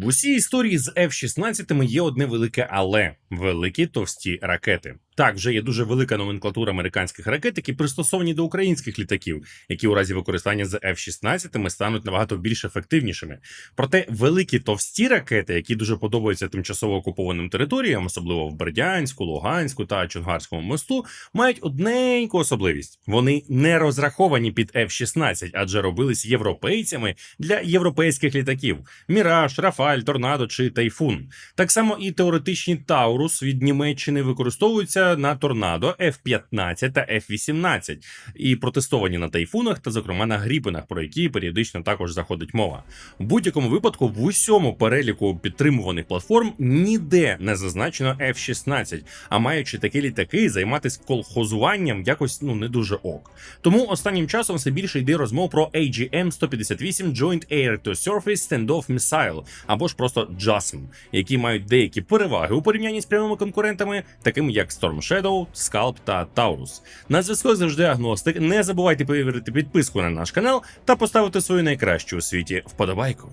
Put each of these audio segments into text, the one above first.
В усій історії з F-16 є одне велике але великі товсті ракети. Так, вже є дуже велика номенклатура американських ракет, які пристосовані до українських літаків, які у разі використання з F-16 стануть набагато більш ефективнішими. Проте великі товсті ракети, які дуже подобаються тимчасово окупованим територіям, особливо в Бердянську, Луганську та Чонгарському мосту, мають одненьку особливість: вони не розраховані під F-16, адже робились європейцями для європейських літаків: Міраж, Рафаль, Торнадо чи Тайфун. Так само і теоретичні Таурус від Німеччини використовуються на торнадо F-15 та F-18 і протестовані на тайфунах та, зокрема, на гріпенах, про які періодично також заходить мова. В будь-якому випадку в усьому переліку підтримуваних платформ ніде не зазначено F-16, а маючи такі літаки, займатися колхозуванням якось ну не дуже ок. Тому останнім часом все більше йде розмов про AGM-158 Joint Air to Surface Standoff Missile, або ж просто JASM, які мають деякі переваги у порівнянні з прямими конкурентами, такими як Storm Shadow, Scalp та Taurus. На зв'язку завжди агностик. Не забувайте перевірити підписку на наш канал та поставити свою найкращу у світі вподобайку.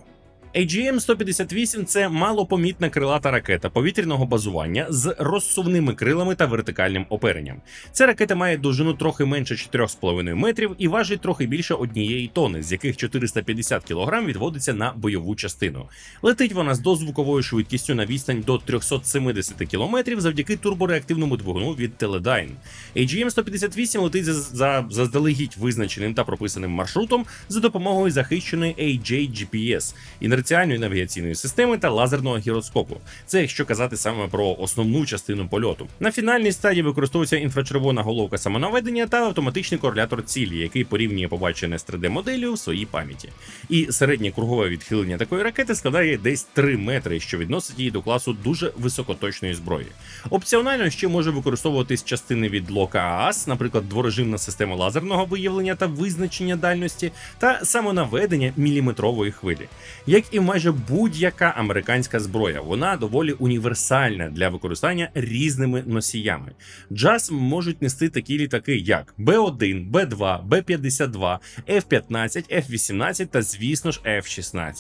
AGM-158 – це малопомітна крилата ракета повітряного базування з розсувними крилами та вертикальним оперенням. Ця ракета має довжину трохи менше 4,5 метрів і важить трохи більше однієї тони, з яких 450 кг відводиться на бойову частину. Летить вона з дозвуковою швидкістю на відстань до 370 км завдяки турбореактивному двигуну від Teledyne. AGM-158 летить за, за заздалегідь визначеним та прописаним маршрутом за допомогою захищеної AJ-GPS – інерціальної навігаційної системи та лазерного гіроскопу. Це якщо казати саме про основну частину польоту. На фінальній стадії використовується інфрачервона головка самонаведення та автоматичний корелятор цілі, який порівнює побачене з 3D-моделлю в своїй пам'яті. І середнє кругове відхилення такої ракети складає десь 3 метри, що відносить її до класу дуже високоточної зброї. Опціонально ще може використовуватись частини від Лока ААС, наприклад, дворежимна система лазерного виявлення та визначення дальності, та самонаведення міліметрової хвилі. Як і майже будь-яка американська зброя, вона доволі універсальна для використання різними носіями. JASM можуть нести такі літаки, як Б1, Б2, Б52, F-15, F-18 та, звісно ж, F-16.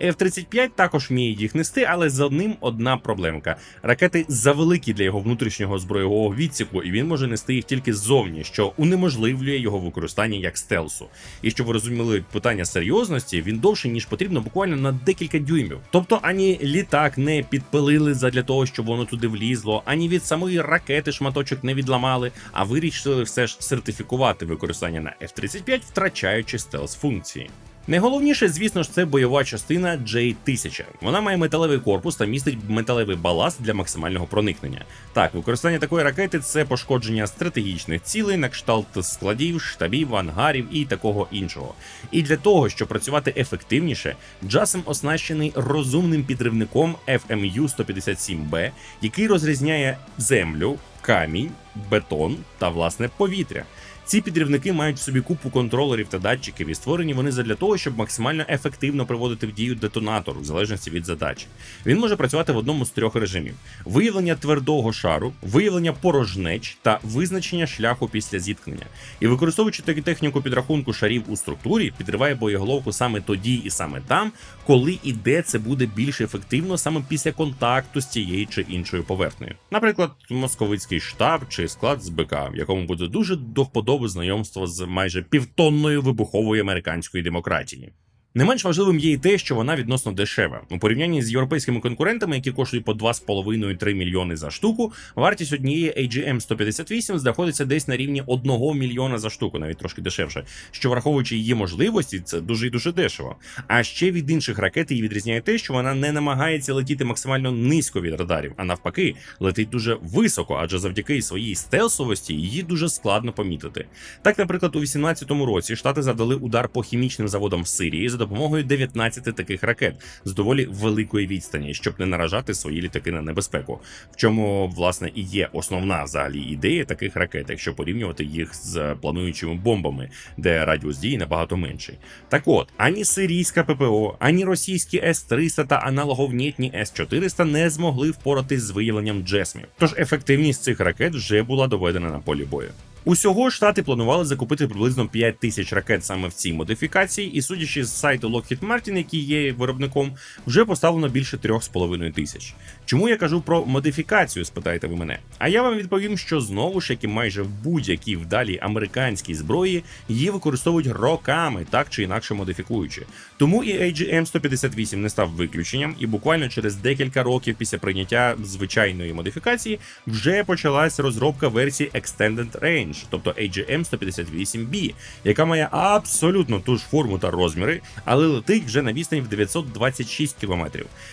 F-35 також вміє їх нести, але з одним одна проблемка: ракети завеликі для його внутрішнього збройового відсіку, і він може нести їх тільки ззовні, що унеможливлює його використання як стелсу. І щоб ви розуміли питання серйозності, він довше ніж потрібно буквально на декілька дюймів. Тобто ані літак не підпилили задля того, щоб воно туди влізло, ані від самої ракети шматочок не відламали, а вирішили все ж сертифікувати використання на F-35, втрачаючи стелс функції. Найголовніше, звісно ж, це бойова частина J1000. Вона має металевий корпус та містить металевий баласт для максимального проникнення. Так, використання такої ракети це пошкодження стратегічних цілей на кшталт складів, штабів, ангарів і такого іншого. І для того, щоб працювати ефективніше, JASM оснащений розумним підривником FMU-157B, який розрізняє землю, камінь, бетон та власне повітря. Ці підрівники мають в собі купу контролерів та датчиків, і створені вони задля того, щоб максимально ефективно приводити в дію детонатор в залежності від задачі. Він може працювати в одному з трьох режимів: виявлення твердого шару, виявлення порожнеч та визначення шляху після зіткнення. І використовуючи таку техніку підрахунку шарів у структурі, підриває боєголовку саме тоді і саме там, коли і де це буде більш ефективно саме після контакту з цією чи іншою поверхнею. Наприклад, московицький штаб чи склад з БК, в якому буде дуже до знайомство з майже півтонною вибухової американської демократії. Не менш важливим є і те, що вона відносно дешева. У порівнянні з європейськими конкурентами, які коштують по 2,5-3 мільйони за штуку, вартість однієї AGM-158 знаходиться десь на рівні 1 мільйона за штуку, навіть трошки дешевше. Що враховуючи її можливості, це дуже і дуже дешево. А ще від інших ракет її відрізняє те, що вона не намагається летіти максимально низько від радарів, а навпаки, летить дуже високо, адже завдяки своїй стелсовості її дуже складно помітити. Так, наприклад, у 18-му році штати завдали удар по хімічним заводам в Сирії за допомогою 19 таких ракет з доволі великої відстані, щоб не наражати свої літаки на небезпеку. В чому власне і є основна взагалі ідея таких ракет, якщо порівнювати їх з плануючими бомбами, де радіус дії набагато менший. Так от ані сирійська ППО, ані російські С-300 та аналоговнітні С-400 не змогли впоратись з виявленням джесмів. Тож ефективність цих ракет вже була доведена на полі бою. Усього штати планували закупити приблизно 5 тисяч ракет саме в цій модифікації, і судячи з сайту Lockheed Martin, який є виробником, вже поставлено більше 3,5 тисяч. Чому я кажу про модифікацію, спитаєте ви мене? А я вам відповім, що знову ж як і майже в будь-якій вдалій американській зброї її використовують роками, так чи інакше модифікуючи. Тому і AGM 158 не став виключенням, і буквально через декілька років після прийняття звичайної модифікації вже почалась розробка версії Extended Range, тобто AGM 158B, яка має абсолютно ту ж форму та розміри, але летить вже на відстані в 926 км.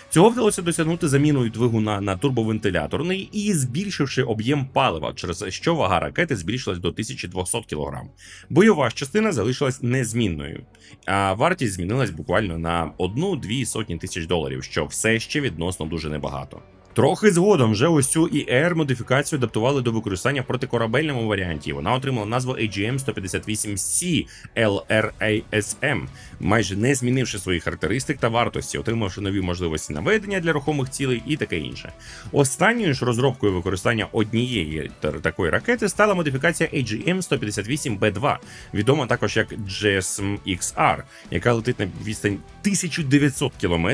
Цього вдалося досягнути заміною двигуна на турбовентиляторний і збільшивши об'єм палива, через що вага ракети збільшилась до 1200 кг. Бойова частина залишилась незмінною, а вартість змінилась буквально на одну-дві сотні тисяч доларів, що все ще відносно дуже небагато. Трохи згодом вже ось цю ІР модифікацію адаптували до використання в протикорабельному варіанті. Вона отримала назву AGM 158C LRASM, майже не змінивши своїх характеристик та вартості, отримавши нові можливості наведення для рухомих цілей і таке інше. Останньою ж розробкою використання однієї такої ракети стала модифікація AGM 158B2, відома також як JSM XR, яка летить на відстань 1900 км,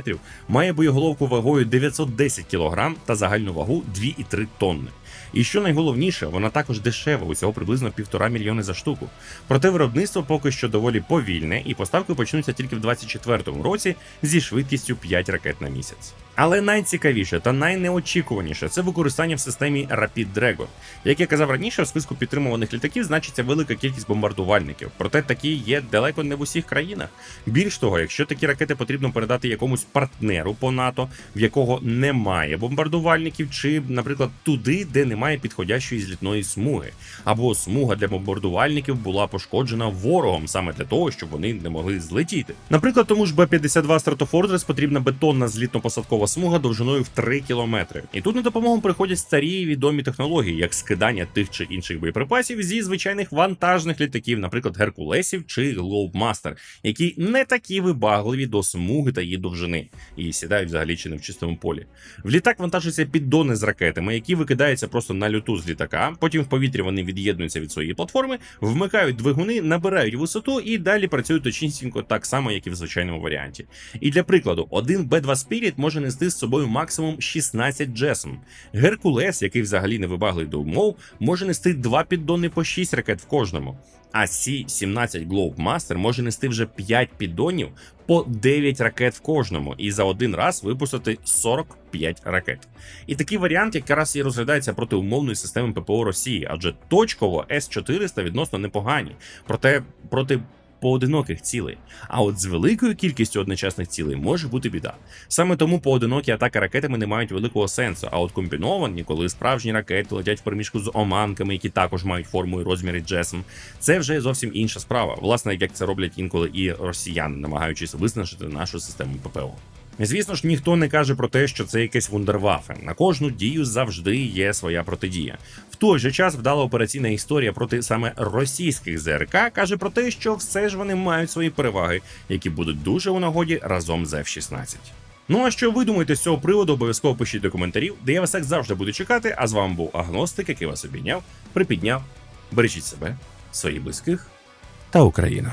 має боєголовку вагою 910 кг та загальну вагу 2,3 тонни. І що найголовніше, вона також дешева, усього приблизно півтора мільйони за штуку. Проте виробництво поки що доволі повільне, і поставки почнуться тільки в 2024 році зі швидкістю 5 ракет на місяць. Але найцікавіше та найнеочікуваніше це використання в системі Rapid Dragon. Як я казав раніше, в списку підтримуваних літаків значиться велика кількість бомбардувальників, проте такі є далеко не в усіх країнах. Більш того, якщо такі ракети потрібно передати якомусь партнеру по НАТО, в якого немає бомбардувальників, чи, наприклад, туди, де немає підходящої злітної смуги, або смуга для бомбардувальників була пошкоджена ворогом саме для того, щоб вони не могли злетіти. Наприклад, тому ж Б-52 Stratofortress потрібна бетонна злітно-посадкова смуга довжиною в 3 кілометри. І тут на допомогу приходять старі відомі технології, як скидання тих чи інших боєприпасів зі звичайних вантажних літаків, наприклад, Геркулесів чи Глоубмастер, які не такі вибагливі до смуги та її довжини, і сідають взагалі чи не в чистому полі. В літак вантажаться піддони з ракетами, які викидаються просто на люту з літака. Потім в повітрі вони від'єднуються від своєї платформи, вмикають двигуни, набирають висоту і далі працюють точнісінько так само, як і в звичайному варіанті. І для прикладу, один B2 Spirit може нести з собою максимум 16 джесом. Геркулес, який взагалі не вибаглий до умов, може нести два піддони по 6 ракет в кожному. А C-17 Globemaster може нести вже 5 піддонів по 9 ракет в кожному, і за один раз випустити 45 ракет. І такий варіант якраз і розглядається проти умовної системи ППО Росії, адже точково С-400 відносно непогані, проте проти поодиноких цілей. А от з великою кількістю одночасних цілей може бути біда. Саме тому поодинокі атаки ракетами не мають великого сенсу. А от комбіновані, коли справжні ракети летять в переміжку з оманками, які також мають форму і розміри джесм, це вже зовсім інша справа. Власне, як це роблять інколи і росіяни, намагаючись виснажити нашу систему ППО. Звісно ж, ніхто не каже про те, що це якесь вундервафе. На кожну дію завжди є своя протидія. В той же час вдала операційна історія проти саме російських ЗРК каже про те, що все ж вони мають свої переваги, які будуть дуже у нагоді разом з F-16. Ну а що ви думаєте з цього приводу? Обов'язково пишіть до коментарів, де я вас як завжди буду чекати. А з вами був агностик, який вас обійняв, припідняв. Бережіть себе, своїх близьких та Україну.